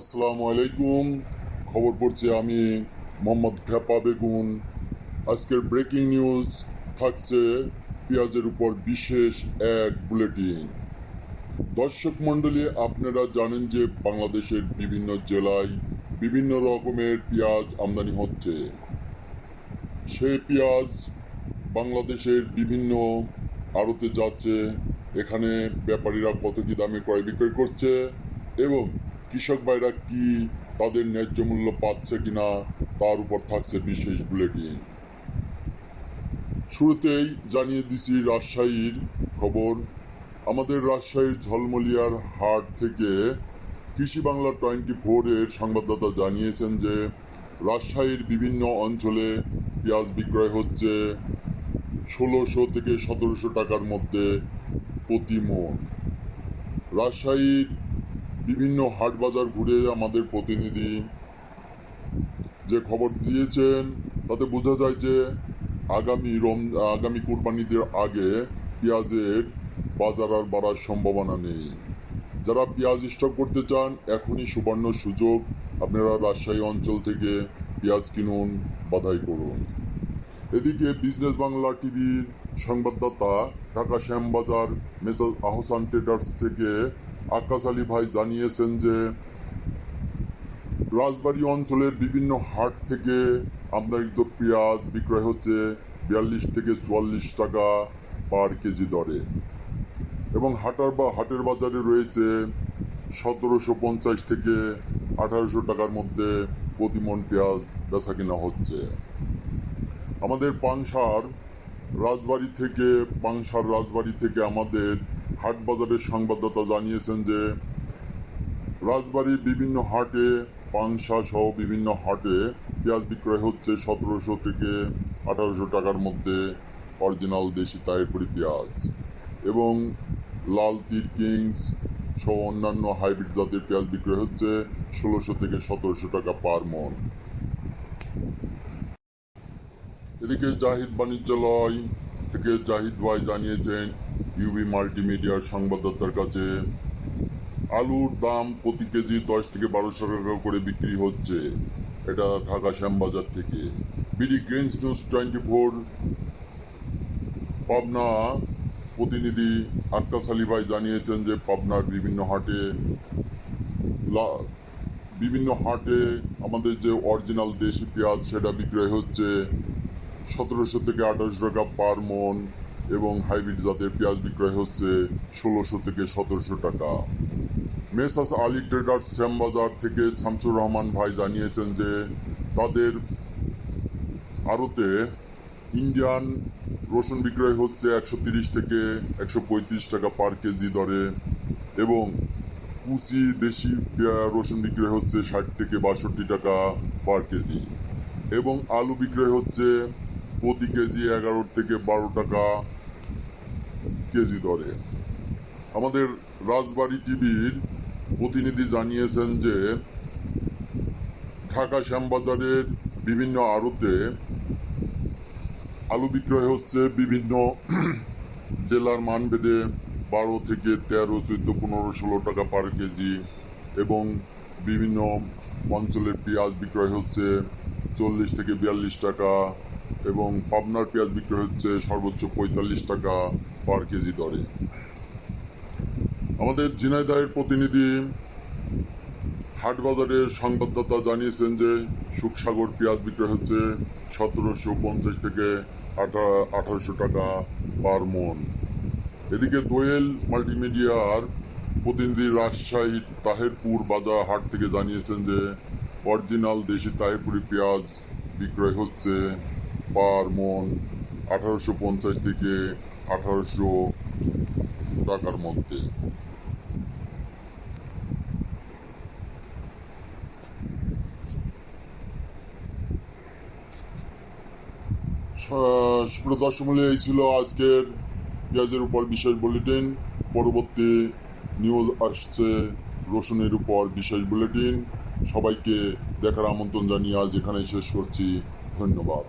আসসালামু আলাইকুম খবর পড়ছি আমি মোহাম্মদ ভেপা বেগুন। আজকের ব্রেকিং নিউজ থাকছে পেঁয়াজের উপর বিশেষ এক বুলেটিন দর্শক মণ্ডলী, আপনারা জানেন যে বাংলাদেশের বিভিন্ন জেলায় বিভিন্ন রকমের পেঁয়াজ আমদানি হচ্ছে। সেই পেঁয়াজ বাংলাদেশের বিভিন্ন আড়তে যাচ্ছে। এখানে ব্যাপারীরা কত কি দামে ক্রয় বিক্রয় করছে এবং কৃষক ভাইরা কি তাদের ন্যায্য মূল্য পাচ্ছে কিনা, তার উপর থাকছে বিশেষ বুলেটিন শুরুতেই জানিয়ে দিছি রাজশাহীর খবর। আমাদের রাজশাহীর ঝলমলিয়ার হাট থেকে কৃষি বাংলা টোয়েন্টি ফোরের সংবাদদাতা জানিয়েছেন যে, রাজশাহীর বিভিন্ন অঞ্চলে পেঁয়াজ বিক্রয় হচ্ছে ষোলোশো থেকে সতেরোশো টাকার মধ্যে প্রতি মন। রাজশাহীর বিভিন্ন হাট বাজার ঘুরে আমাদের প্রতিনিধি যে খবর দিয়েছেন, তাতে বোঝা যায় যে আগামী রম, আগামী কোরবানিদের আগে পেঁয়াজের বাজার আর বাড়ার সম্ভাবনা নেই। যারা পেঁয়াজ স্টক করতে চান, এখনই সুবর্ণ সুযোগ। আপনারা রাজশাহী অঞ্চল থেকে পেঁয়াজ কিনুন, বাধাই করুন। এদিকে বিজনেস বাংলা টিভির সংবাদদাতা ঢাকা শ্যামবাজার মেসাজ আহসান ট্রেডার্স থেকে আকাশ আলী ভাই জানিয়েছেন যে রাজবাড়ী অঞ্চলের বিভিন্ন হাট থেকে আমদানিকৃত পেঁয়াজ বিক্রয় হচ্ছে বিয়াল্লিশ থেকে চুয়াল্লিশ টাকা পার কেজি দরে। এবং হাটার বা হাটের বাজারে রয়েছে সতেরোশো পঞ্চাশ থেকে আঠারোশো টাকার মধ্যে প্রতি মন পেঁয়াজ বেচা কিনা হচ্ছে। আমাদের পাংসার রাজবাড়ি থেকে, পাংশার রাজবাড়ি থেকে আমাদের হাট বাজারের সংবাদদাতা জানিয়েছেন যে রাজবাড়ির বিভিন্ন হাটে, পাংশা সহ বিভিন্ন হাটে পেঁয়াজ বিক্রয় হচ্ছে সতেরোশো থেকে আঠারোশো টাকার মধ্যে অরিজিনাল দেশি তাইপুরি পেঁয়াজ এবং লাল তীর কিংস সহ অন্যান্য হাইব্রিড জাতের পেঁয়াজ বিক্রয় হচ্ছে ষোলোশো থেকে সতেরোশো টাকা পার মন। এদিকে জাহিদ বাণিজ্যালয় থেকে জাহিদ ভাই জানিয়েছেন ইউবি মাল্টিমিডিয়ার সংবাদদাতার কাছে আলুর দাম প্রতি কেজি দশ থেকে বারোশো টাকা করে বিক্রি হচ্ছে। এটা ঢাকা শ্যামবাজার থেকে। BD Greens news twenty four Pabna প্রতিনিধি আক্কাস আলী ভাই জানিয়েছেন যে পাবনার বিভিন্ন হাটে বিভিন্ন হাটে আমাদের যে অরিজিনাল দেশি পেঁয়াজ সেটা বিক্রয় হচ্ছে। সতেরোশো থেকে আঠারোশো টাকা পার মন। এবং হাইব্রিড জাতের পেঁয়াজ বিক্রয় হচ্ছে ষোলোশো থেকে সতেরোশো টাকা। মেসাস আলী ট্রেডার্স শ্যামবাজার থেকে শামসুর রহমান ভাই জানিয়েছেন যে তাদের আড়তে ইন্ডিয়ান রসুন বিক্রয় হচ্ছে একশো তিরিশ থেকে একশো পঁয়ত্রিশ টাকা পার কেজি দরে এবং কুচি দেশি রসুন বিক্রয় হচ্ছে ষাট থেকে বাষট্টি টাকা পার কেজি। এবং আলু বিক্রয় হচ্ছে প্রতি কেজি এগারো থেকে বারো টাকা কেজি দরে। আমাদের রাজবাড়ী টিভির প্রতিনিধি জানিয়েছেন যে, ঢাকা শ্যামবাজারের বিভিন্ন আড়তে আলু বিক্রয় হচ্ছে বিভিন্ন জেলার মানভেদে বারো থেকে তেরো, চোদ্দ, পনেরো, ষোলো টাকা পার কেজি এবং বিভিন্ন অঞ্চলের পেঁয়াজ বিক্রয় হচ্ছে চল্লিশ থেকে বিয়াল্লিশ টাকা এবং পাবনার পেঁয়াজ বিক্রয় হচ্ছে সর্বোচ্চ পঁয়তাল্লিশ টাকা পার কেজি দরে। আমাদের ঝিনাইদহের প্রতিনিধি হাটবাজারের সংবাদদাতা জানিয়েছেন যে, সুখসাগর পেঁয়াজ বিক্রয় হচ্ছে সতেরোশো পঞ্চাশ থেকে আঠারোশো টাকা পার মন। এদিকে দোয়েল মাল্টিমিডিয়ার প্রতিনিধি রাজশাহী তাহেরপুর বাজার হাট থেকে জানিয়েছেন যে, অরিজিনাল দেশি তাহেরপুরি পেঁয়াজ বিক্রয় হচ্ছে পার মন আঠারোশো পঞ্চাশ থেকে আঠারোশো টাকার মধ্যে। সুপ্রিয় দর্শক এই ছিল আজকের পেঁয়াজের উপর বিশেষ বুলেটিন পরবর্তী নিউজ আসছে রসুনের উপর বিশেষ বুলেটিন সবাইকে দেখার আমন্ত্রণ জানিয়ে আজ এখানে শেষ করছি। ধন্যবাদ।